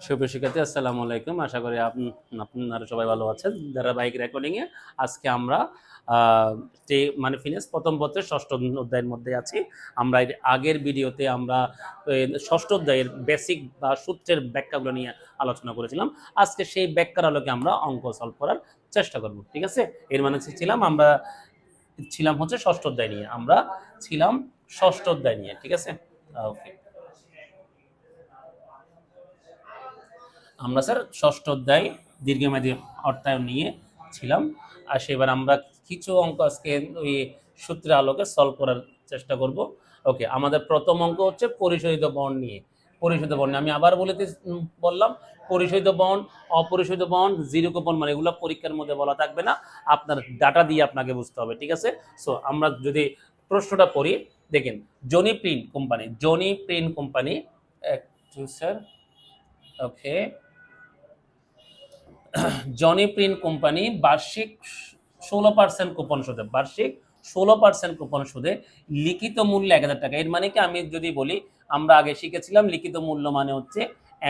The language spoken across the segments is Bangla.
সুপ্রিয় শিক্ষার্থী, আসসালামু আলাইকুম। আশা করি আপ- আপনারা সবাই ভালো আছেন। ধারাবাহিক রেকর্ডিং এ, আজকে আমরা মানে ফিনেস প্রথম পত্রের ষষ্ঠ অধ্যায়ের মধ্যে আছি। আমরা এর আগের ভিডিওতে আমরা ষষ্ঠ অধ্যায়ের বেসিক বা সূত্রের ব্যাখ্যাগুলো নিয়ে আলোচনা করেছিলাম। আজকে সেই ব্যাখ্যার আলোকে আমরা অঙ্ক সলভ করার চেষ্টা করব, ঠিক আছে? এর মানে ছিলাম আমরা, ছিলাম হচ্ছে ষষ্ঠ অধ্যায় নিয়ে। আমরা ছিলাম ষষ্ঠ অধ্যায় নিয়ে, ঠিক আছে? ওকে আমরা স্যার ষষ্ঠ অধ্যায় দীর্ঘমেয়াদী অর্থায়ন নিয়ে ছিলাম। আর সেবার আমরা কিছু অঙ্ক আজকে ওই সূত্রের আলোকে সলভ করার চেষ্টা করব। ওকে আমাদের প্রথম অঙ্ক হচ্ছে পরিশোধিত বন্ড নিয়ে। পরিশোধিত বন্ড আমি আবার বলে বললাম, পরিশোধিত বন্ড, অপরিশোধিত বন্ড, জিরো কুপন মানে এগুলো পরীক্ষার মধ্যে বলা থাকবে না। আপনার ডাটা দিয়ে আপনাকে বুঝতে হবে, ঠিক আছে? সো আমরা যদি প্রশ্নটা পড়ি দেখেন Johnny print company Johnny print company sir okay Johnny print company বার্ষিক ষোলো পার্সেন্ট কুপন সুদে, বার্ষিক ষোলো পার্সেন্ট কুপন সুদে লিখিত মূল্য এক হাজার টাকা। এর মানে কি? আমি যদি বলি, আমরা আগে শিখেছিলাম লিখিত মূল্য মানে হচ্ছে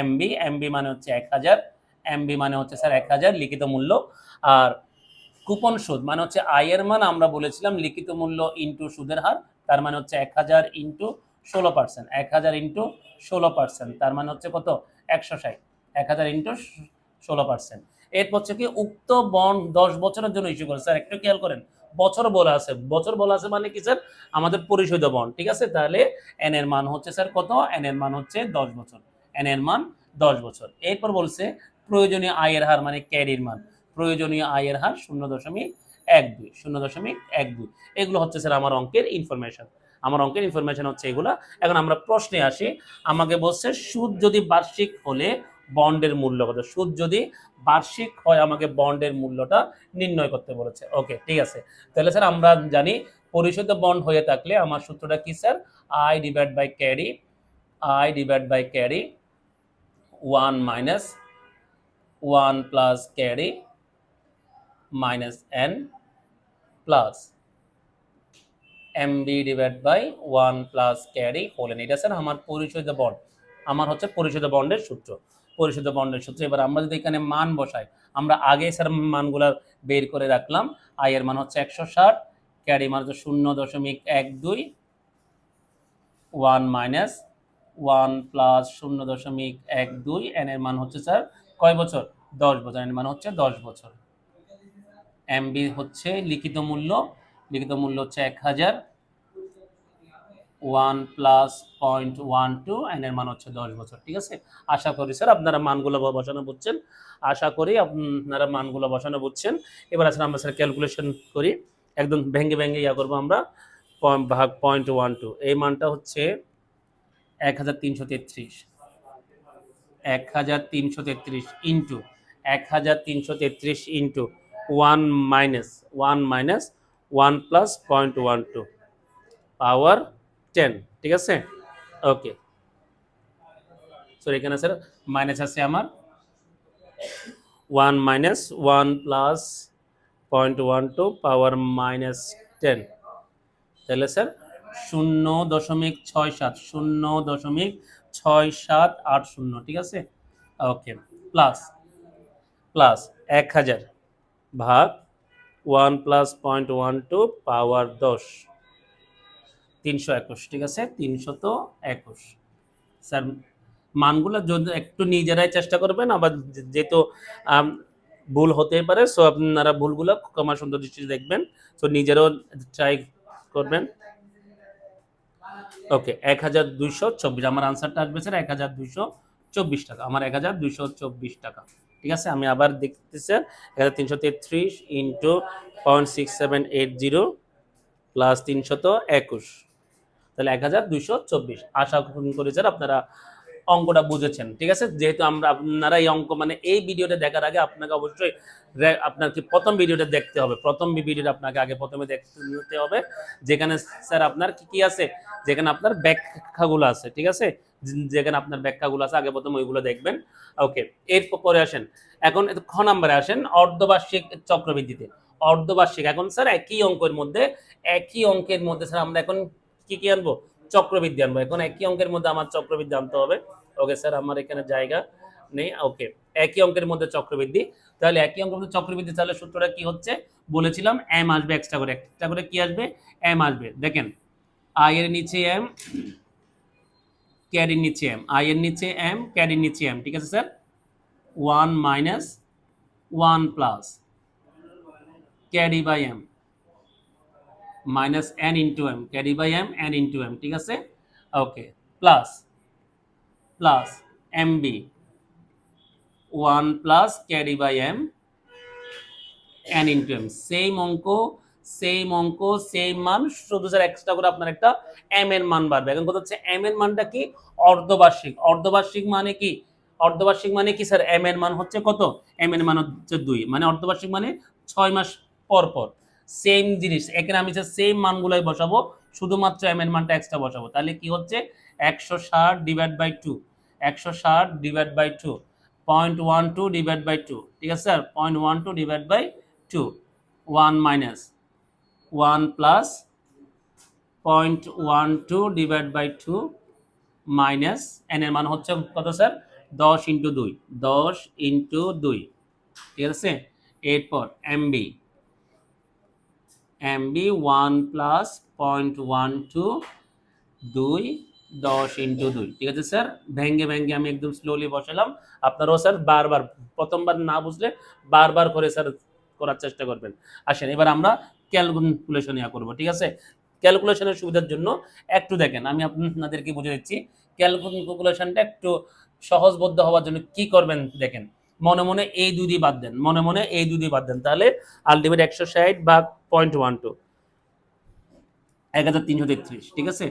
এমবি এমবি মানে হচ্ছে এক হাজার এমবি মানে হচ্ছে স্যার এক হাজার লিখিত মূল্য। আর কুপন সুদ মানে হচ্ছে আয়ের মান, আমরা বলেছিলাম লিখিত মূল্য ইন্টু সুদের হার, তার মানে হচ্ছে এক হাজার ইন্টু ষোলো পার্সেন্ট এক হাজার ইন্টু ষোলো পার্সেন্ট তার মানে হচ্ছে কত? একশো ষাট। এক হাজার ইন্টু ষোলো পার্সেন্ট এরপর হচ্ছে কি, উক্ত বন্ড দশ বছরের জন্য ইস্যু করে। স্যার, একটু খেয়াল করেন, বছর বলা আছে। বছর বলা আছে মানে কি, স্যার? আমাদের পরিশোধ বন্ড ঠিক আছে? তাহলে এন এর মান হচ্ছে, স্যার, কত? এন এর মান হচ্ছে দশ বছর। এন এর মান দশ বছর। এরপর বলছে, প্রয়োজনীয় আয়ের হার মানে ক্যারির মান। প্রয়োজনীয় আয়ের হার শূন্য দশমিক এক দুই, শূন্য দশমিক এক দুই। এগুলো হচ্ছে, স্যার, আমার অঙ্কের ইনফরমেশন আমার অঙ্কের ইনফরমেশন হচ্ছে এগুলা। এখন আমরা প্রশ্নে আসি। আমাকে বলছে, সুদ যদি বার্ষিক হলে বন্ডের মূল্য কত? সুদ যদি বার্ষিক হয়, আমাকে বন্ডের মূল্যটা নির্ণয় করতে বলেছে। ওকে, ঠিক আছে। তাহলে স্যার, আমরা জানি পরিশোধিত বন্ড হয়ে থাকলে আমার সূত্রটা কি, sir? I divide by carry I divide by carry one minus one plus carry minus N plus MB divide by one plus carry Hollen এটা, স্যার, আমার পরিশোধিত বন্ড। আমার হচ্ছে পরিশোধিত বন্ডের সূত্র। পরিশোধিত বন্ডের সূত্র। এবার আমরা যদি এখানে মান বসাই, আমরা আগে স্যার মানগুলো বের করে রাখলাম। আই এর মান হচ্ছে একশো ষাট ক্যারি মান হচ্ছে শূন্য দশমিক এক দুই ওয়ান মাইনাস ওয়ান প্লাস শূন্য দশমিক এক দুই এন এর মান হচ্ছে স্যার কয় বছর? দশ বছর। এন এর মান হচ্ছে দশ বছর। এমবি হচ্ছে লিখিত মূল্য লিখিত মূল্য হচ্ছে এক হাজার one plus point one two N এর মান হচ্ছে দশ বছর, ঠিক আছে? আশা করি স্যার আপনারা মানগুলো বসানো বুঝছেন। আশা করি আপনারা মানগুলো বসানো বুঝছেন। এবার আসলে আমরা স্যার ক্যালকুলেশন করি। একদম ভেঙে ভেঙে ইয়া করব আমরা। ভাগ পয়েন্ট ওয়ান টু, এই মানটা হচ্ছে এক হাজার তিনশো তেত্রিশ। এক হাজার তিনশো তেত্রিশ ইন্টু এক হাজার তিনশো তেত্রিশ into one minus one minus one plus point one two power ten, ঠিক আছে? ওকে সরি এখানে স্যার মাইনাস আছে আমার। One minus one plus point one two power minus ten তাহলে স্যার শূন্য দশমিক ছয় সাত, শূন্য দশমিক ছয় সাত আট শূন্য, ঠিক আছে? ওকে প্লাস প্লাস এক হাজার ভাগ one plus point one two power দশ। তিনশো একুশ, ঠিক আছে? তিনশত একুশ। স্যার, মানগুলো একটু নিজেরাই চেষ্টা করবেন, আবার যেহেতু ভুল হতে পারে সো আপনারা ভুলগুলো কমা সুন্দর দৃষ্টিতে দেখবেন। তো নিজেরাও ট্রাই করবেন। ওকে এক হাজার দুইশো চব্বিশ। আমার আনসারটা আসবে, স্যার এক হাজার দুইশো চব্বিশ টাকা। আমার এক হাজার দুইশো চব্বিশ টাকা। ঠিক আছে? আমি আবার দেখতেছি, স্যার এক হাজার তিনশো তেত্রিশ into point six seven eight zero plus তিনশত একুশ। তাহলে এক হাজার দুইশো চব্বিশ। আশা করি স্যার আপনারা অঙ্কটা বুঝেছেন, ঠিক আছে? যেহেতু আমরা আপনারা এই অঙ্ক মানে এই ভিডিওটা দেখার আগে আপনাকে অবশ্যই আপনাকে প্রথম ভিডিওটা দেখতে হবে। প্রথম ভিডিওটা আপনাকে আগে প্রথমে দেখতে হবে, যেখানে স্যার আপনার কি কি আছে, যেখানে আপনার ব্যাখ্যাগুলো আছে, ঠিক আছে? যেখানে আপনার ব্যাখ্যাগুলো আছে, আগে প্রথম ওইগুলো দেখবেন। ওকে এর পরে আসেন। এখন খ নাম্বারে আসেন, অর্ধবার্ষিক চক্রবৃদ্ধিতে। অর্ধবার্ষিক, এখন স্যার একই অঙ্কের মধ্যে, একই অঙ্কের মধ্যে স্যার আমরা এখন কি কি আনব? চক্রবৃদ্ধি আনব। এখন একই অঙ্কের মধ্যে আমার চক্রবৃদ্ধি আনতে হবে। ওকে, স্যার, আমার এখানে জায়গা নেই। ওকে, একই অঙ্কের মধ্যে চক্রবৃদ্ধি। তাহলে একই অঙ্কের মধ্যে চক্রবৃদ্ধি, তাহলে সূত্রটা কি হচ্ছে? বলেছিলাম এম আসবে এক্সট্রা করে। এক্সট্রা করে কি আসবে? এম আসবে। দেখেন আই এর নিচে এম ক্যারির নিচে এম আই এর নিচে এম ক্যারির নিচে এম ঠিক আছে, sir? One minus one plus carry by M minus N into M carry by M N into M ঠিক আছে? Okay plus plus M B one plus carry by M N into M same অঙ্ক সেম অঙ্ক সেম মান, শুধু স্যার এক্সট্রা করে আপনার একটা এম এর মান বাড়বে। এখন কথা হচ্ছে এম এর মানটা কি? অর্ধবার্ষিক। অর্ধবার্ষিক মানে কি? অর্ধবার্ষিক মানে কি স্যার এম এর মান হচ্ছে কত? এম এর মান হচ্ছে দুই। মানে অর্ধবার্ষিক মানে ছয় মাস পর পর। সেম জিনিস। এখানে আমি সেম মানগুলোই বসাবো, শুধুমাত্র এম এর মানটা এক্সট্রা বসাবো। তাহলে কি হচ্ছে? একশো ষাট ডিভাইড বাই টু একশো ষাট divide by two point one two divide by two ঠিক আছে sir point one two divide by two one minus one plus point one two divide by two minus N এর মান হচ্ছে কত স্যার দশ ইন্টু দুই। দশ ইন্টু দুই। ঠিক আছে? এরপর MB MB one plus point one two দুই দশ ইন্টু দুই। ঠিক আছে, স্যার? ভেঙ্গে ভেঙ্গে আমি একদম স্লোলি বসালাম। আপনারাও স্যার বারবার, প্রথমবার না বুঝলে বারবার করে স্যার করার চেষ্টা করবেন। আসেন, এবার আমরা ক্যালকুলেশন ইয়া করব, ঠিক আছে? ক্যালকুলেশনের সুবিধার জন্য একটু দেখেন, আমি আপনাদেরকে বুঝে দিচ্ছি। ক্যালকুলেশনটা একটু সহজবোধ্য হওয়ার জন্য কি করবেন দেখেন। মনে মনে এই দুই বাদ দেন, মনে মনে এই দুই বাদ দেন। তাহলে আলটিমেট একশো ষাট বা পয়েন্ট ওয়ান টু এক হাজার তিনশো তেত্রিশ, ঠিক আছে?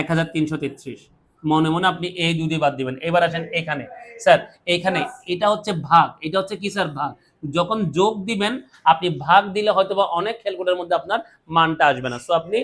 এক হাজার তিনশো তেত্রিশ। মনে মনে আপনি এই দুই দিয়ে বাদ দিবেন। এবার আসেন এখানে। স্যার, এখানে এটা হচ্ছে ভাগ। এটা হচ্ছে কি, স্যার? ভাগ। যখন যোগ দিবেন, আপনি ভাগ দিলে হয়তো বা অনেক ক্যালকুলেটারের মধ্যে আপনার মানটা আসবে না। সো আপনি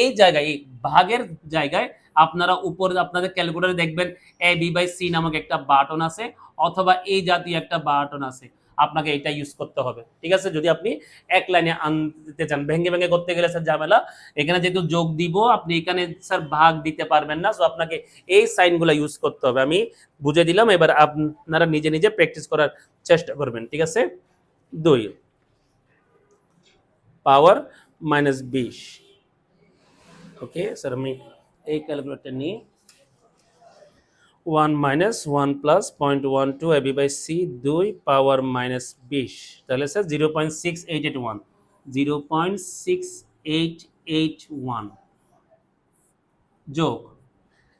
এই জায়গায়, এই ভাগের জায়গায় আপনারা উপরে আপনাদের ক্যালকুলেটারে দেখবেন এ বি বাই সি নামক একটা বাটন আছে, অথবা এই জাতীয় একটা বাটন আছে। আপনাকে এটা ইউজ করতে হবে। ঠিক আছে? যদি আপনি এক লাইনে আনতে চান, ভেঙে ভেঙে করতে গেলে স্যার ঝামেলা। এখানে যেহেতু যোগ দিব, আপনি এখানে স্যার ভাগ দিতে পারবেন না। সো আপনাকে এই সাইনগুলো ইউজ করতে হবে। আমি বুঝে দিলাম, এবার আপনারা নিজে নিজে প্র্যাকটিস করার চেষ্টা করবেন। ঠিক আছে? দুই। পাওয়ার মাইনাস বিশ। ওকে, স্যার, আমি এই ক্যালকুলেটর নিয়ে one minus one plus point one two AB by C দুই পাওয়ার মাইনাস বিশ। তাহলে, sir, zero point six eight eight one. Zero point six eight eight one. যোগ।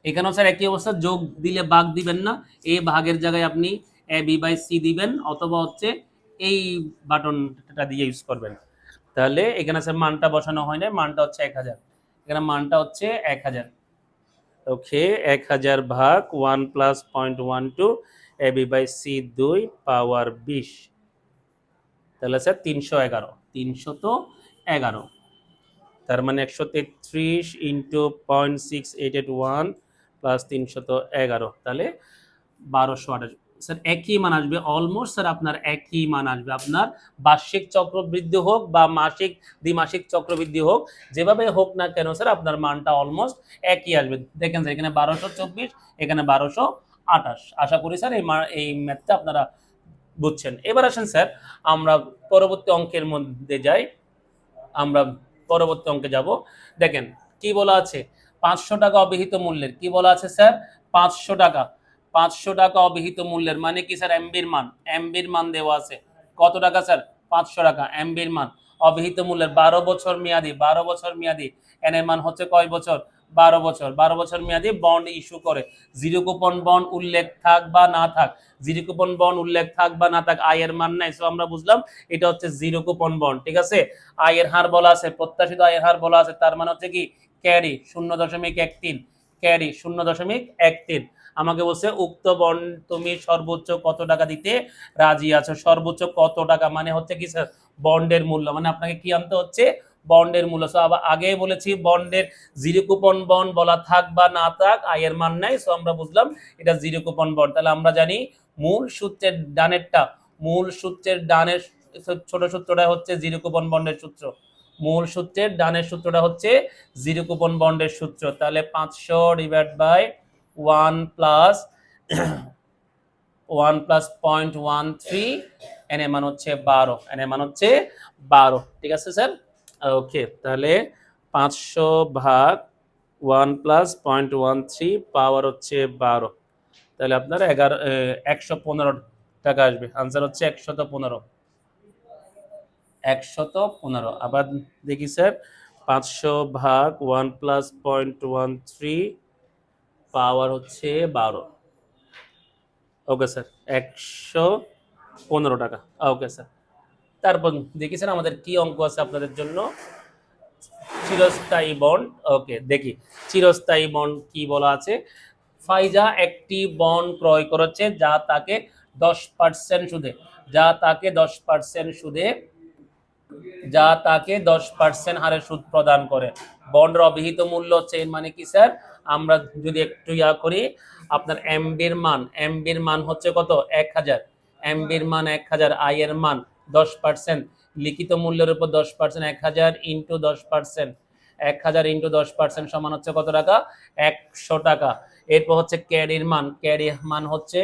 এখানেও, স্যার, একই অবস্থা। যোগ দিলে ভাগ দিবেন না। এ ভাগের জায়গায় আপনি এ বি বাই সি দিবেন, অথবা হচ্ছে এই বাটনটা দিয়ে ইউজ করবেন। তাহলে এখানে স্যার মানটা বসানো হয় না মানটা হচ্ছে এক হাজার। এখানে মানটা হচ্ছে এক হাজার। ওকে, এক হাজার ভাগ one plus point one two A B by C দুই পাওয়ার বিশ। তাহলে স্যার তিনশো এগারো। তিনশো তো এগারো। তার মানে একশো তেত্রিশ into point six eight eight one plus তিনশো তো এগারো। তাহলে বারোশো আঠাশ। স্যার, একই মান আসবে অলমোস্ট স্যার আপনার একই মান আসবে। আপনার বার্ষিক চক্রবৃদ্ধি হোক বা মাসিক, দ্বিমাসিক চক্রবৃদ্ধি হোক, যেভাবে হোক না কেন স্যার, আপনার মানটা অলমোস্ট একই আসবে। দেখেন স্যার, এখানে বারোশো চব্বিশ, এখানে বারোশো আঠাশ। আশা করি স্যার, এই এই ম্যাথটা আপনারা বুঝছেন। এবার আসেন স্যার, আমরা পরবর্তী অঙ্কের মধ্যে যাই। আমরা পরবর্তী অঙ্কে যাব। দেখেন, কি বলা আছে? পাঁচশো টাকা অবিহিত মূল্যের। কি বলা আছে স্যার? পাঁচশো টাকা। পাঁচশো টাকা অবিহিত মূল্যের। মানে কি স্যার? এমবির মান। এমবির মান দেওয়া আছে। কত টাকা স্যার? পাঁচশো টাকা। এমবির মান। অবিহিত মূল্যের বারো বছর মেয়াদি, বারো বছর মেয়াদি। এন এর মান হচ্ছে কয় বছর? বারো বছর। বারো বছর মেয়াদি বন্ড ইস্যু করে। জিরো কুপন বন্ড উল্লেখ থাক বা না থাক। জিরো কুপন বন্ড উল্লেখ থাক বা না থাক, আয়ের মান নাই। সো আমরা বুঝলাম এটা হচ্ছে জিরো কুপন বন্ড ঠিক আছে? আয়ের হার বলা আছে, প্রত্যাশিত আয়ের হার বলা আছে। তার মানে হচ্ছে কি? ক্যারি শূন্য দশমিক এক তিন। ক্যারি শূন্য দশমিক এক তিন। আমাকে বলছে, উক্ত বন্ড তুমি সর্বোচ্চ কত টাকা দিতে রাজি আছো? সর্বোচ্চ কত টাকা? মানে হচ্ছে কি স্যার বন্ডের মূল্য। মানে আপনাকে কি আনতে হচ্ছে? বন্ডের মূল্য। সো আবার আগে বলেছি, বন্ডের জিরো কুপন বন্ড বলা থাক বা না থাক, আয়ের মান নাই। সো আমরা বুঝলাম, এটা জিরো কুপন বন্ড তাহলে আমরা জানি, মূল সূত্রের ডানেরটা, মূল সূত্রের ডানের ছোট সূত্রটা হচ্ছে জিরো কুপন বন্ডের সূত্র। মূল সূত্রের ডানের সূত্রটা হচ্ছে জিরো কুপন বন্ডের সূত্র। তাহলে পাঁচশো divide by one plus one plus point one three N এর মান হচ্ছে বারো এন এর মান হচ্ছে বারো, ঠিক আছে স্যার? ওকে, তাহলে পাঁচশো ভাগ one plus point one three power হচ্ছে বারো। তাহলে আপনার এগারো একশো পনেরো টাকা আসবে। আনসার হচ্ছে একশত পনেরো। একশত পনেরো। আবার দেখি স্যার, পাঁচশো ভাগ one plus point one three power হচ্ছে বারো। ওকে স্যার একশো পনেরো টাকা। ওকে স্যার তারপর দেখি স্যার আমাদের কি অঙ্ক আছে আপনাদের জন্য? চিরস্থায়ী বন্ড ওকে দেখি। চিরস্থায়ী বন্ড কি বলা আছে? ফাইজা একটি বন্ড ক্রয় করেছে যা তাকে দশ পার্সেন্ট সুদে। যা তাকে দশ পার্সেন্ট সুদে, যা তাকে দশ পার্সেন্ট হারে সুদ প্রদান করে। বন্ডের অবিহিত মূল্য হচ্ছে মানে কি স্যার আমরা যদি একটু ইয়া করি, আপনার এমবির মান এমবির মান হচ্ছে কত? এক হাজার। এমবির মান এক হাজার আই এর মান দশ পার্সেন্ট লিখিত মূল্যের উপর দশ পার্সেন্ট এক হাজার ইন্টু দশ পার্সেন্ট এক হাজার ইন্টু দশ পার্সেন্ট সমান হচ্ছে কত টাকা? একশো টাকা। এরপর হচ্ছে ক্যারির মান। ক্যারি মান হচ্ছে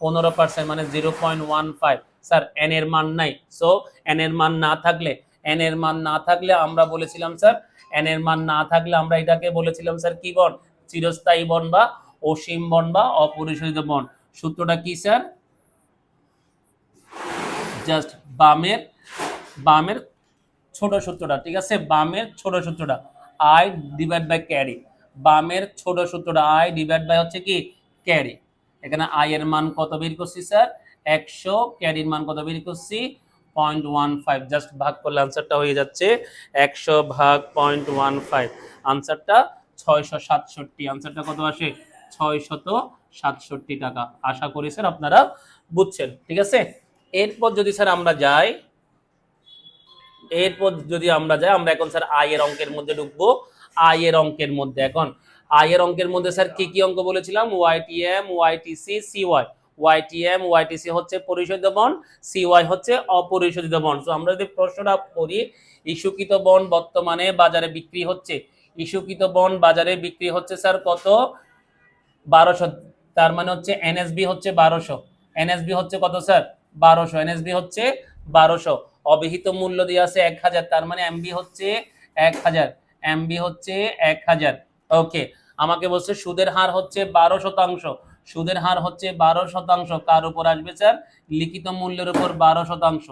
পনেরো পার্সেন্ট মানে zero point one five sir N এর মান নাই। সো এন এর মান না থাকলে এন এর মান না থাকলে আমরা বলেছিলাম, স্যার এন এর মান না থাকলে আমরা এটাকে বলেছিলাম, স্যার, কি বন চিরস্থায়ী বন বা অসীম বন বা অপরিশোধিত বন। সূত্রটা কি, স্যার? জাস্ট বামের বামের ছোট সূত্রটা, ঠিক আছে? বামের ছোট সূত্রটা আই ডিভাইড বাই ক্যারি বামের ছোট সূত্রটা আই ডিভাইড বাই হচ্ছে কি? ক্যারি এখানে আই এর মান কত বের করছি, স্যার? একশো ক্যারির মান কত বের করছি? পয়েন্ট ওয়ান ফাইভ জাস্ট ভাগ করলে আনসারটা হয়ে যাচ্ছে। একশো ভাগ পয়েন্ট ওয়ান ফাইভ আনসারটা ছয়শো সাতষট্টি। আনসারটা কত আসে? ছয়শত সাতষট্টি টাকা। আশা করি স্যার আপনারা বুঝছেন, ঠিক আছে? এরপর যদি স্যার আমরা যাই, এরপর যদি আমরা যাই, আমরা এখন স্যার আয়ের অঙ্কের মধ্যে ঢুকবো। আয়ের অঙ্কের মধ্যে এখন আয়ের অঙ্কের মধ্যে স্যার কি কি অঙ্ক বলেছিলাম? YTM YTC CY YTM YTC হচ্ছে পরিশোধিত বন্ড সিওয়াই হচ্ছে অপরিশোধিত বন্ড তো আমরা যদি প্রশ্নটা করি ইস্যুকৃত বন্ড বর্তমানে বাজারে বিক্রি হচ্ছে ইস্যুকৃত বন্ড বাজারে বিক্রি হচ্ছে, স্যার, কত? বারোশো। তার মানে হচ্ছে এনএসবি হচ্ছে বারোশো। এনএসবি হচ্ছে কত, স্যার? বারোশো। এনএসবি হচ্ছে বারোশো। অবিহিত মূল্য দিয়ে আছে এক হাজার। তার মানে এমবি হচ্ছে এক হাজার। এমবি হচ্ছে এক হাজার। ওকে। আমাকে বলছে সুদের হার হচ্ছে বারো শতাংশ। সুদের হার হচ্ছে বারো শতাংশ। কার উপর আসবে, স্যার? লিখিত মূল্যের উপর বারো শতাংশ।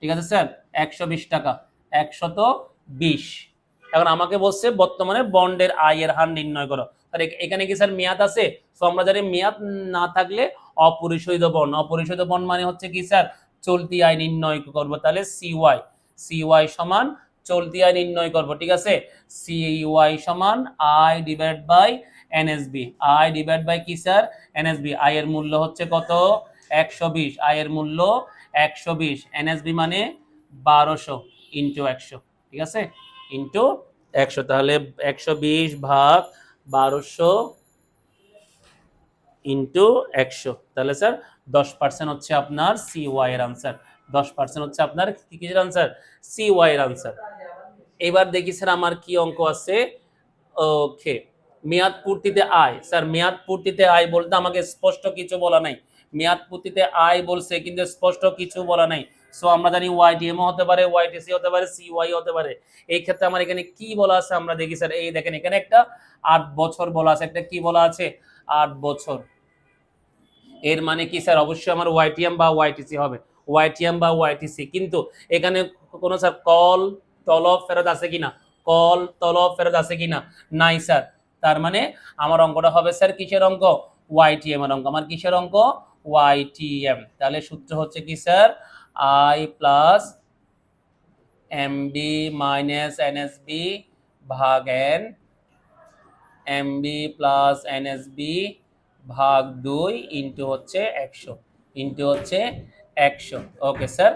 ঠিক আছে, স্যার? একশো বিশ টাকা। একশত বিশ। এখন আমাকে বলছে, বর্তমানে বন্ডের আয়ের হার নির্ণয় করো। তাহলে এখানে কি স্যার মেয়াদ আছে? তো আমরা জানি মেয়াদ না থাকলে অপরিশোধিত বন্ড। অপরিশোধিত বন্ড মানে হচ্ছে কি স্যার? চলতি আয় নির্ণয় করব। তাহলে সিওয়াই সিওয়াই সমান চলতি আয় নির্ণয় করব, ঠিক আছে? সিওয়াই সমান I divide by NSB I divide by কি স্যার? এনএসবি আয়ের মূল্য হচ্ছে কত? একশো বিশ। আয়ের মূল্য একশো বিশ। এনএসবি মানে বারোশো ইন্টু একশো, ঠিক আছে? ইন্টু একশো। তাহলে একশো বিশ ভাগ বারোশো ইন্টু একশো। তাহলে স্যার দশ পার্সেন্ট হচ্ছে আপনার সি ওয়াই এর আনসার। দশ পার্সেন্ট হচ্ছে আপনার কিসের আনসার? সি ওয়াই এর আনসার। এবার দেখি স্যার আমার কি অঙ্ক আছে। ওকে, মেয়াদ পূর্তিতে আয়। স্যার মেয়াদ পূর্তিতে আয় বলতে আমাকে স্পষ্ট কিছু বলা নাই। মেয়াদ পূর্তিতে আয় বলছে, কিন্তু স্পষ্ট কিছু বলা নাই। সো আমরা জানি ওয়াইটিএমও হতে পারে ওয়াইটিসি হতে পারে সিওয়াই হতে পারে। এই ক্ষেত্রে আমার এখানে কি বলা আছে আমরা দেখি, স্যার। এই দেখেন, এখানে একটা আট বছর বলা আছে। একটা কি বলা আছে? আট বছর। এর মানে কি, স্যার? অবশ্যই আমার ওয়াইটিএম বা ওয়াইটিসি হবে। ওয়াইটিএম বা ওয়াইটিসি কিন্তু এখানে কোনো, স্যার, কল, তলব ফেরত আছে কিনা? কল, তলব ফেরত আছে কিনা? নাই, স্যার। তার মানে আমার অঙ্কটা হবে, স্যার, কিসের অঙ্ক? ওয়াইটিএম এর অঙ্ক। আমার কিসের অঙ্ক? ওয়াইটিএম তাহলে সূত্র হচ্ছে কি, sir? I plus MD minus NSB ভাগ এন এমবি প্লাস এনএসবি ভাগ দুই ইন্টু হচ্ছে একশো ইন্টু হচ্ছে একশো। ওকে স্যার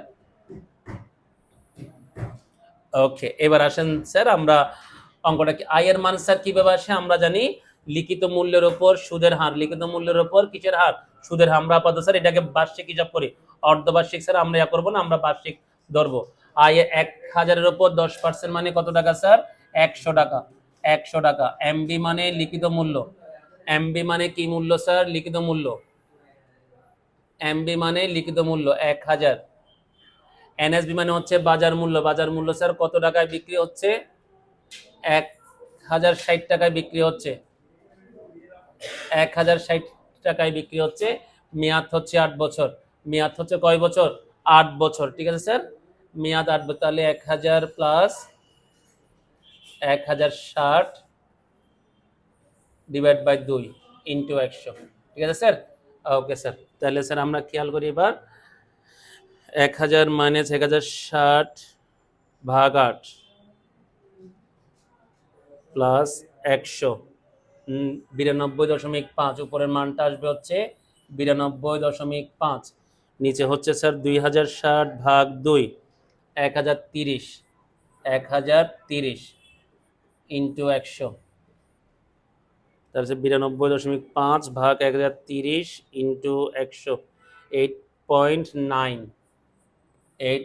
ওকে এবার আসেন স্যার আমরা অঙ্কটা কি আয়ের মান স্যার কীভাবে আসে আমরা জানি লিখিত মূল্যের উপর সুদের হার, লিখিত মূল্যের উপর কিসের হার? সুদের আমরা আপাতত স্যার, এটাকে বার্ষিক হিসাব করি। অর্ধবার্ষিক স্যার, আমরা ইয়া করব না, আমরা বার্ষিক ধরবো। আয় এক হাজারের উপর দশ পার্সেন্ট মানে কত টাকা স্যার? একশো টাকা। একশো টাকা। এমবি মানে লিখিত মূল্য। এমবি মানে কি মূল্য স্যার? লিখিত মূল্য। এমবি মানে লিখিত মূল্য, এক হাজার। এনএসবি মানে হচ্ছে বাজার মূল্য। বাজার মূল্য স্যার কত টাকায় বিক্রি হচ্ছে? এক হাজার ষাট টাকায় বিক্রি হচ্ছে। এক হাজার ষাট টাকায় বিক্রি হচ্ছে। মেয়াদ হচ্ছে আট বছর। মেয়াদ হচ্ছে কয় বছর? আট বছর। ঠিক আছে, স্যার? মেয়াদ আট বছর। তাহলে এক হাজার প্লাস এক হাজার ষাট ডিভাইড বাই দুই ইন্টু একশো। ঠিক আছে, স্যার? Okay sir. তাহলে, স্যার, আমরা খেয়াল করি এবার। এক হাজার মাইনাস এক হাজার ষাট ভাগ আট প্লাস একশো। বিরানব্বই দশমিক পাঁচ উপরের মানটা আসবে হচ্ছে বিরানব্বই দশমিক পাঁচ। নিচে হচ্ছে স্যার দুই হাজার ষাট ভাগ দুই, এক হাজার তিরিশ। এক হাজার তিরিশ ইন্টু একশো। তারপরে বিরানব্বই দশমিক পাঁচ ভাগ এক হাজার তিরিশ ইন্টু একশো। Eight point nine eight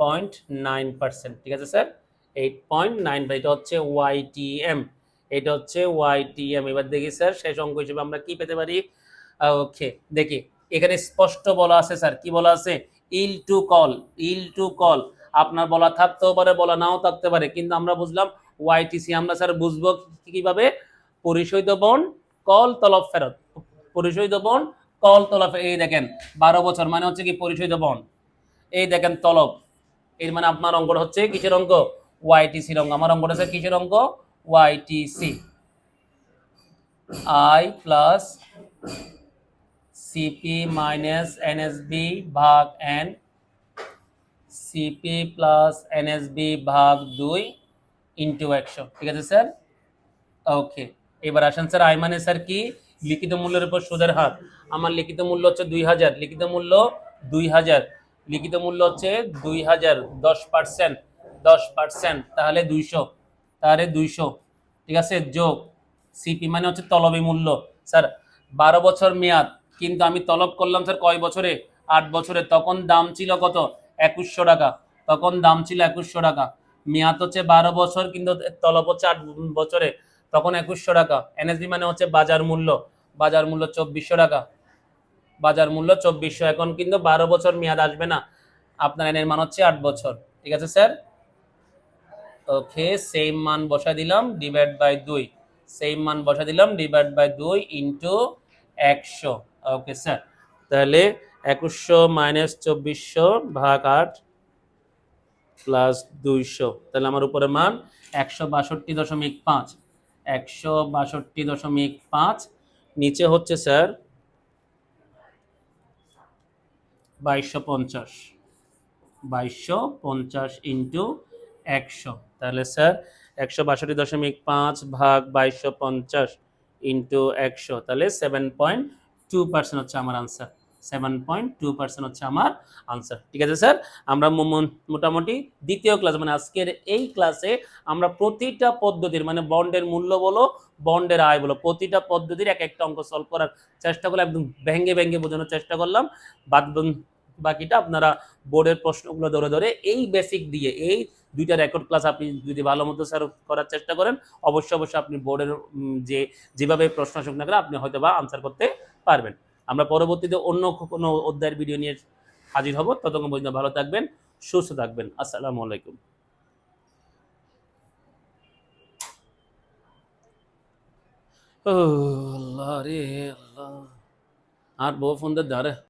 point nine percent ঠিক আছে স্যার? এইট পয়েন্ট নাইন এটা হচ্ছে ওয়াইটিএম এটা হচ্ছে ওয়াইটিএম এবার দেখি স্যার, শেষ অঙ্ক হিসেবে আমরা কি পেতে পারি? ওকে দেখি। এখানে স্পষ্ট বলা আছে স্যার, কি বলা আছে? Yield to call yield to call আপনার বলা থাকতেও পারে, বলা নাও থাকতে পারে, কিন্তু আমরা বুঝলাম ওয়াইটিসি আমরা স্যার বুঝব কীভাবে? পরিশোধিত বন কল তলব ফেরত। পরিশোধিত বন কল তলব এই দেখেন, বারো বছর মানে হচ্ছে কি পরিশোধিত বন এই দেখেন তলব। এর মানে আপনার অঙ্কটা হচ্ছে কিসের অঙ্ক? ওয়াইটিসির অঙ্ক। আমার অঙ্কটা হচ্ছে কিসের অঙ্ক? YTC I plus CP minus NSB ভাগ এন সিপি প্লাস এনএসবি ভাগ দুই ইন্টু একশো ঠিক আছে, স্যার? ওকে এবার আসেন, স্যার আই মানে স্যার কি? লিখিত মূল্যের উপর সুদের হার। আমার লিখিত মূল্য হচ্ছে দুই হাজার। লিখিত মূল্য দুই হাজার। লিখিত মূল্য হচ্ছে দুই হাজার দশ পার্সেন্ট দশ পার্সেন্ট তাহলে দুইশো। তাহলে দুইশো। ঠিক আছে? যোগ। সিপি মানে হচ্ছে তলবি মূল্য। স্যার, বারো বছর মেয়াদ। কিন্তু আমি তলব করলাম স্যার কয় বছরে? আট বছরে। তখন দাম ছিল কত? একুশশো টাকা। তখন দাম ছিল একুশশো টাকা। মেয়াদ হচ্ছে বারো বছর, কিন্তু তলব হচ্ছে আট বছরে। তখন একুশশো টাকা। এনএসবি মানে হচ্ছে বাজার মূল্য। বাজার মূল্য চব্বিশশো টাকা। বাজার মূল্য চব্বিশশো। এখন কিন্তু বারো বছর মেয়াদ আসবে না। আপনার এনের মান হচ্ছে আট বছর। ঠিক আছে, স্যার? ওকে সেম মান বসা দিলাম ডিভাইড বাই দুই। সেম মান বসা দিলাম ডিভাইড বাই দুই ইন্টু একশো। ওকে স্যার তাহলে একুশশো মাইনাস চব্বিশশো ভাগ আট প্লাস দুইশো। তাহলে আমার উপরে মান একশো বাষট্টি দশমিক পাঁচ। একশো বাষট্টি দশমিক পাঁচ। নিচে হচ্ছে স্যার বাইশশো পঞ্চাশ। বাইশশো পঞ্চাশ ইন্টু একশো। তাহলে স্যার, একশো বাষট্টি দশমিক পাঁচ ভাগ বাইশশো পঞ্চাশ ইন্টু একশো, তাহলে সেভেন পয়েন্ট টু পার্সেন্ট হচ্ছে আমার answer seven point two percent হচ্ছে আমার আনসার ঠিক আছে স্যার? আমরা মোটামুটি দ্বিতীয় ক্লাস মানে আজকের এই ক্লাসে আমরা প্রতিটা পদ্ধতির মানে বন্ডের মূল্য বলো বন্ডের আয় বলো, প্রতিটা পদ্ধতির এক একটা অঙ্ক সলভ করার চেষ্টা করলাম, একদম ভেঙ্গে ভেঙ্গে বোঝানোর চেষ্টা করলাম। বাদ বাকিটা আপনারা বোর্ডের প্রশ্নগুলো ধরে ধরে এই বেসিক দিয়ে, এই দুইটা রেকর্ড ক্লাস আপনি যদি ভালো মতো স্যার করার চেষ্টা করেন, অবশ্যই অবশ্যই আপনি বোর্ডের যে, যেভাবে প্রশ্ন আসুক না কেন, আপনি হয়তো বা আনসার করতে পারবেন। আমরা পরবর্তীতে অন্য কোনো অধ্যায়ের ভিডিও নিয়ে হাজির হব। ততক্ষণ পর্যন্ত ভালো থাকবেন, সুস্থ থাকবেন। আসসালামু আলাইকুম। আর বউ ফোন ধারে।